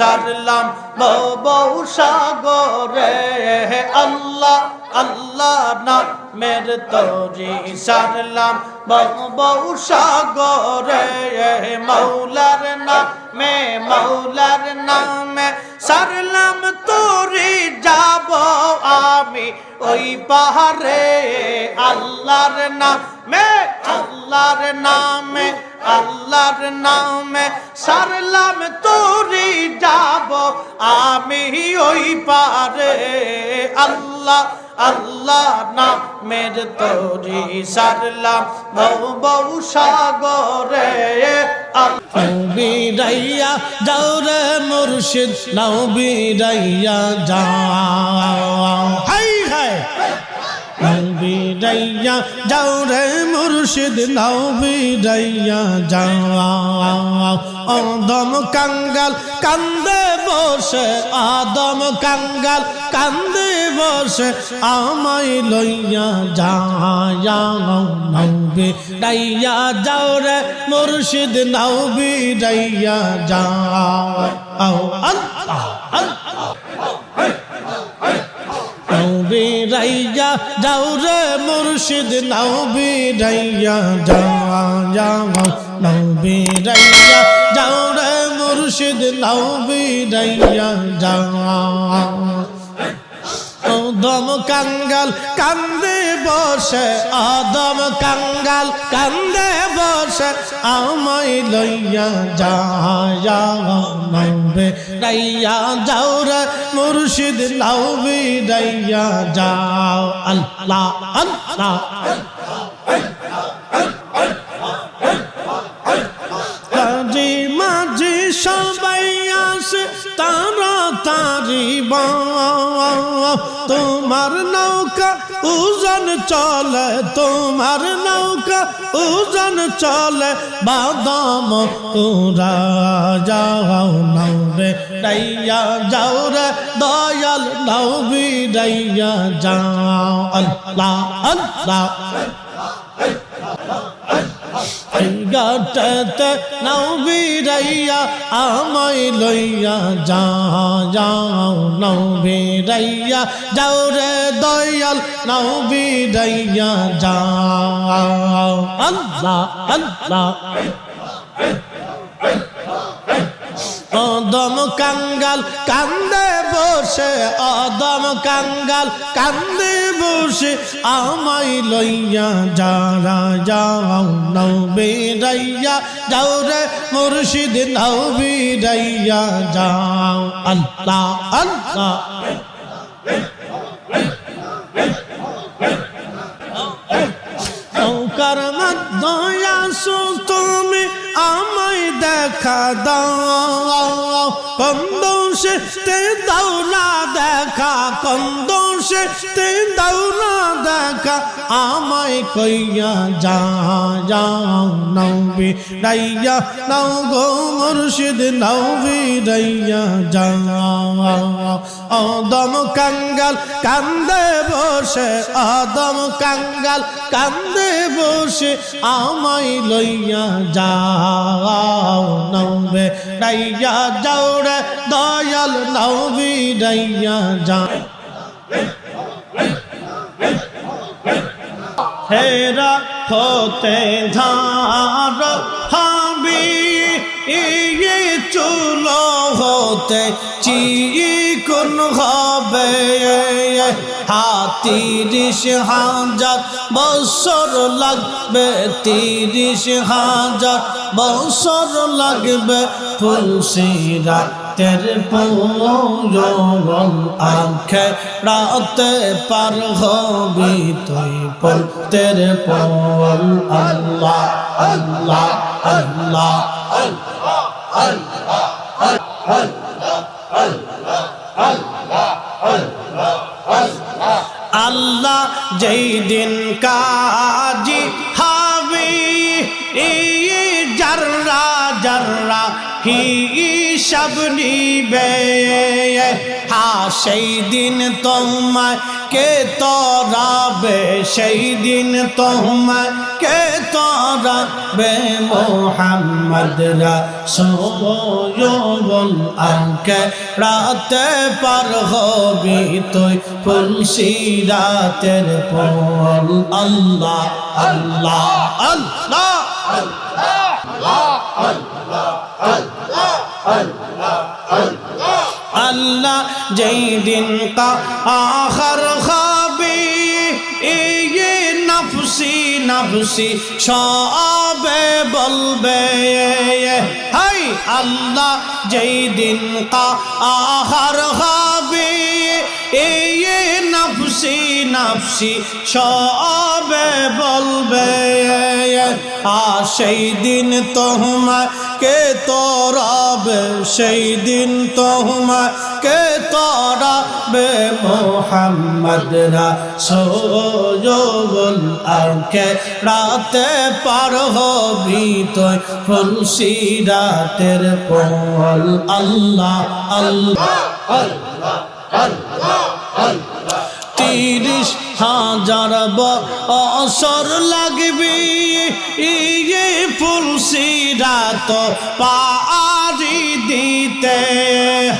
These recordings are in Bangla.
সারলাম বউ সাগরে। আল্লাহ আল্লাহ নামের তরি সারলাম বউ সাগরে। মৌলার নামে মৌলার নামে সারলাম তোরি যাব আমি ওই পাহাড়ে। আল্লাহর নামে আল্লাহর নামে আল্লাহর নামে সারলাম তোরি যাব, আমি ওই পারে। আল্লাহ আল্লাহ নামের তোরি সারলাম বউ বউ সাগরে বিরাইয়া যাও রে মুর্শিদ নাও বিরাইয়া যাও। High high. বিরাইয়া যাও রে মুর্শিদ, নাও বিরাইয়া যাও অদম কাঙ্গাল, কান্দে বসে, আদম কাঙ্গাল, কান্দে বসে, আমায় লইয়া যাও নাও বিরাইয়া যাও রে মুর্শিদ, নাও বিরাইয়া যাও আল্লাহ নাও বিরাইয়া যাও রে মুর্শিদ, নাও বিরাইয়া যাও যাও, নাও বিরাইয়া যাও রে মুর্শিদ, নাও বিরাইয়া যাও। দম কাঙ্গাল, কান্দে বসে আদম কাঙ্গাল কান্দে বসে, আমায় লইয়া যাও নবে রাইয়া যাও রে মুর্শিদ লাউবি রাইয়া যাও। আল্লাহ আল্লাহ তারা তারি তোমার নৌকা উজন চলে তোমার নৌকা, উজন চলে বাদাম উরা যাও নৌরে রাইয়া যাও রে, দয়াল নৌবি রাইয়া যাও আল্লাহ আল্লাহ। গাটাতে নাও বিরাইয়া, আমায় লইয়া যাও যাও, নাও বিরাইয়া। যাও রে দয়াল, নাও বিরাইয়া যাও। আল্লাহ আল্লাহ। অদম কাঙ্গাল কান্দে বসে, অদম কাঙ্গাল কান্দে বসে, আমায় লইয়া যারা যাও নৌ বেরাইয়া যাও রে মুর্শিদ নৌ বেরাইয়া যাও। আল্লাহ আল্লাহ। নৌকার মধ্যে আসো তুমি আমায় দেখা দাও কন্দ তে দাও দেখা কন্দোষে তে দাও না দেখা, আমায় কইয়া যা যাও নৌবি রাইয়া নৌ গো মুর্শিদ নৌবি রাইয়া যাও। অদম কাঙ্গাল কান্দে বসে অদম কাঙ্গাল কান্দে বসে, আমায় লইয়া যাও নৌবে রাইয়া যাও রে, দয়াল নৌবি রাইয়া যা হেরা হতে ধার হাবি ইয়ে চুল হতে চিকুন হবে। হাতিরিশ হাজার বছর লাগবে, তিরিশ হাজার বছর লাগবে ফুলসিরা তের পৌরবন আখে রাতে পার হবি তুই পল তের পল। আল্লাহ আল্লাহ আল্লাহ আল্লাহ যেই দিন কাজি হাবি জাররা জাররা হিসাব নিবে হা সেই দিন তোমায় কে তরাবে সেই দিন তোমায় কে তরাবে মোহাম্মদ রাসূল আঙ্কে রাতে পার হবি তুই ফুলসি রাতের পল আল্লাহ আল্লাহ আল্লাহ আল্লাহ আল্লাহ যেই দিন কা আখর খাবি ইয়ে নফসি নফসি সবে বলবে হাই, আল্লাহ যেই দিন কা আখর খাবি ইয়ে নফসি নফসি সবে বলবে। সেই দিন তোমার কে তোরাবে সেই দিন তোমার কে তোরাবে মোহাম্মদ রাসূল আর কে রাতে পার হবি তুই ফুলসি রাতের পল আল্লাহ আল্লাহ আল্লাহ আল্লাহ আল্লাহ। তিরিশ হাজার বসর লাগবে। ইয়ে ফুলসিরাত পারি দিতে।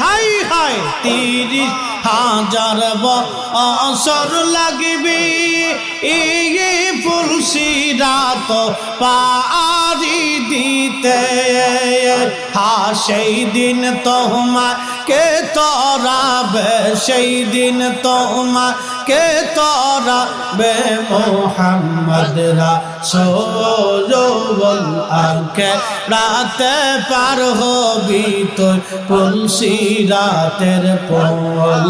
হাই হাই তিরিশ হাজার বছর লাগবে। ইয়ে ফুলসিরাত পারি দিতে। হা, সেই দিন তোমার কে তরাবে, সেই দিন তোমার কে তরাবে মোহাম্মদ রাসূল আকে রাতে পার হবি তুই পুলসি রাতের পল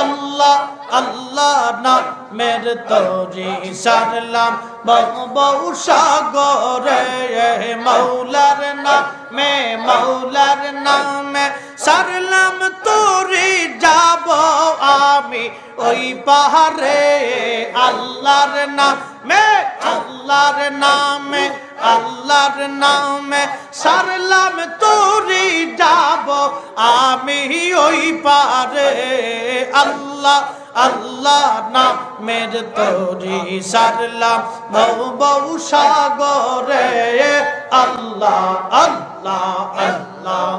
আল্লাহ আল্লাহ নামের তোরে সারলাম। বউ সাগরে মৌলার নামে মৌলার নামে সারলাম তোরে। যাব আমি ওই পাহাড়ে, আল্লাহর নামে আল্লাহর নামে আল্লাহর নামে সারলাম, তোরি যাব আমি ওই পারে। আল্লাহ আল্লাহ নামের তোরি সারলাম বউ বউ সাগরে। আল্লাহ আল্লাহ আল্লাহ।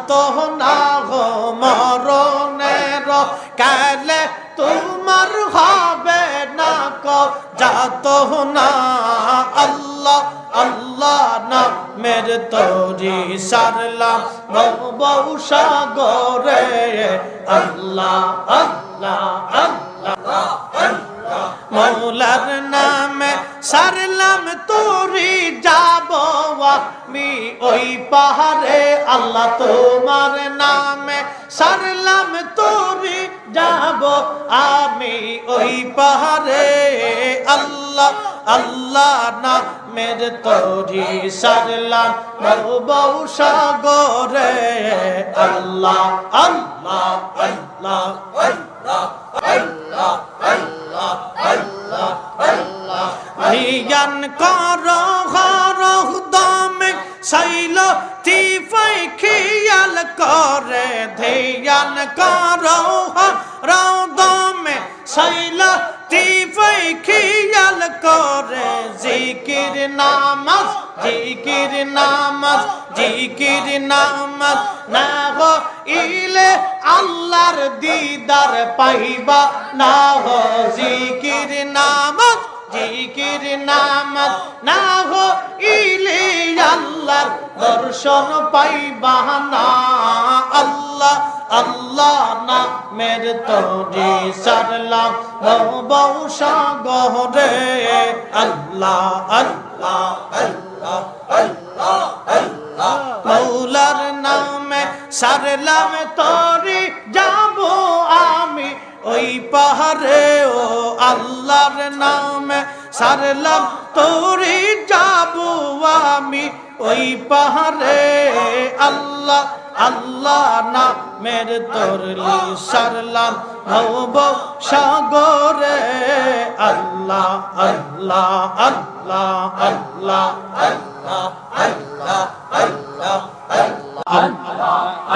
যাত না গো মরণের কালে তোমার হবে না কো, যাত না আল্লাহ আল্লাহ না মের তোরি সারলাম বউ সাগরে। আল্লাহ আল্লাহ আল্লাহ, মৌলার নামে সারলাম তোরি যাব আমি ওই পাহাড়ে, আল্লাহ তোমার নামে সারলাম তোরি যাব আমি ওই পাহাড়ে, আল্লাহ আল্লাহ নামের তোরি সারলাম বউ সাগরে আল্লাহ আল্লাহ আল্লাহ। জ্ঞান কর হর দমে শৈল, তিফাই খিয়াল করে। ধ্যান কর হর দমে শৈল, তিফাই খিয়াল করে। জিকির নামাজ জিকির নামাজ জিকির নামাজ না ইলে আল্লাহর দিদার পাইবা না জিকির নামাজ জিকির নামাজ না গো ইলে আল্লাহর দর্শন পাইবা না। আল্লাহ আল্লাহ না মের তোরে সারলাম বউ সাগরে। আল্লাহ আল্লাহ আল্লাহ আল্লাহ আল্লাহ। মৌলার নামে সারলাম তোরে ওই পাহাড়ে, ও আল্লাহর নামে সারলাম তোরে যাব আমি। ওই পাহাড়ে, আল্লাহ আল্লাহ না মের তোরলি সারলাম হব সাগরে। আল্লাহ আল্লাহ আল্লাহ আল্লাহ আল্লাহ আল্লাহ আল্লাহ আল্লাহ।